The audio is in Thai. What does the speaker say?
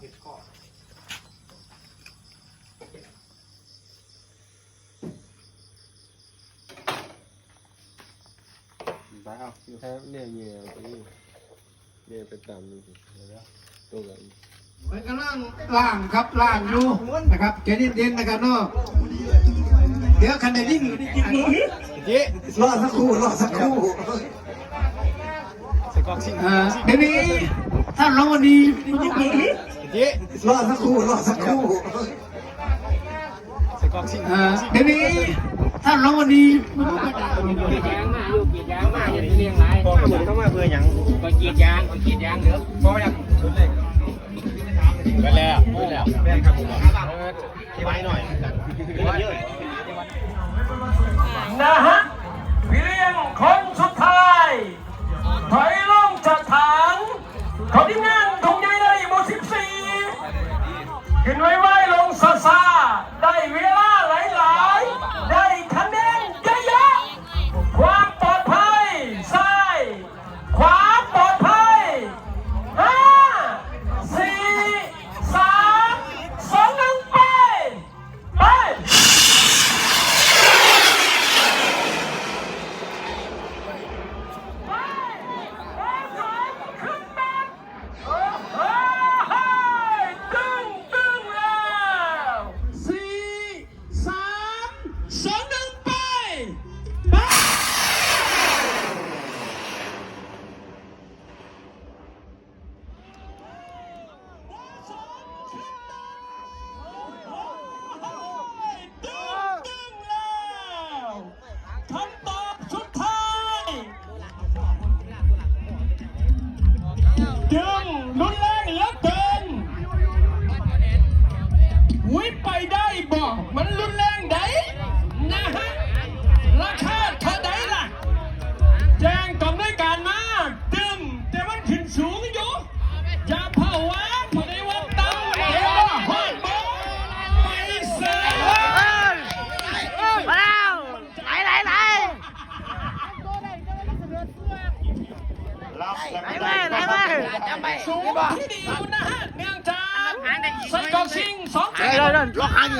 เห็ดข้อไปเอาครับเนี่ยเมียไปเนี่ยไปตามดูสิเดี๋ยวตัวกันมันกำลังล่างครับล่างอยู่นะครับเจนิดเด่นนะครับเนาะเดี๋ยวคันเดดิ้งเจ๊รอสักครู่รอสักครู่เดี๋ยวนี้ถ้าร้องวันนี้ เจ๊รอสักครู่รอสักครู่ใส่กอกชิงเออเดี๋ยวนี้ท่านรองวันนี้กรีดยางมาอยู่กีดยางมาอย่าเลี้ยงไรบอกเหมือนเข้ามาเพื่อหยังก็กรีดยางก็กรีดยางเด้อบอกว่าหยังไปแล้วไปแล้วแม่ครับผมที่ไว้หน่อยเยอะนะฮะ ขึ้นไว้ไว้ลงซาซาได้เวลา จึงรุนแรงเหลือเกินวิไปได้บอกมันรุนแรงไดนะฮะราคาเท่าไดล่ะ แจ้งกองด้วยการมาตึมแต่มันขึ้นสูงอยู่อย่าเผาวะพอได้วันตั้งเห็นบ่ฮอดบ่ไปเสียมาแล้วไหลไหลไหลไหล มาไหลมาสูงที่เดียวนะฮะเนื่องจากใส่กองซิงสอง เดินเดินล็อกหางอีก